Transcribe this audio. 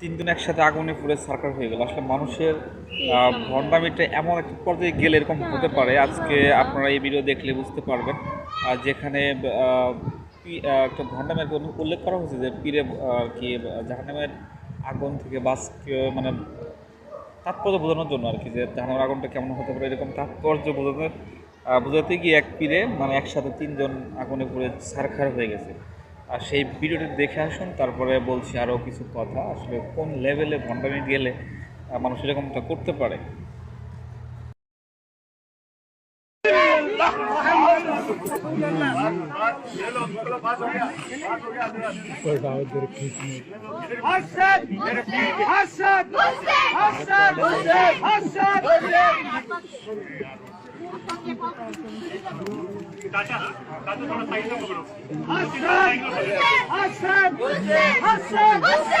তিনজন একসাথে আগুনে পুড়ে সার্কার হয়ে গেল। আসলে মানুষের ভণ্ডামিটা এমন একটা পর্যায়ে গেলে এরকম হতে পারে। আজকে আপনারা এই ভিডিও দেখলে বুঝতে পারবেন আর যেখানে একটা ভণ্ডামের উল্লেখ করা হয়েছে যে পীরে কি জাহান্নামের আগুন থেকে বাঁচকে মানে তাৎপর্য বোঝানোর জন্য আর কি যে জাহান্নামের আগুনটা কেমন হতে পারে, এরকম তাৎপর্য বোঝানোর বোঝাতে গিয়ে এক পীরে মানে একসাথে তিনজন আগুনে পুড়ে সারখার হয়ে গেছে। আর সেই ভিডিওটি দেখে আসুন, তারপরে বলছি আরও কিছু কথা। আসলে কোন লেভেলে ভণ্ডামি গেলে মানুষ এরকমটা করতে পারে! Hassan! Hasan! Hasan! Hasan!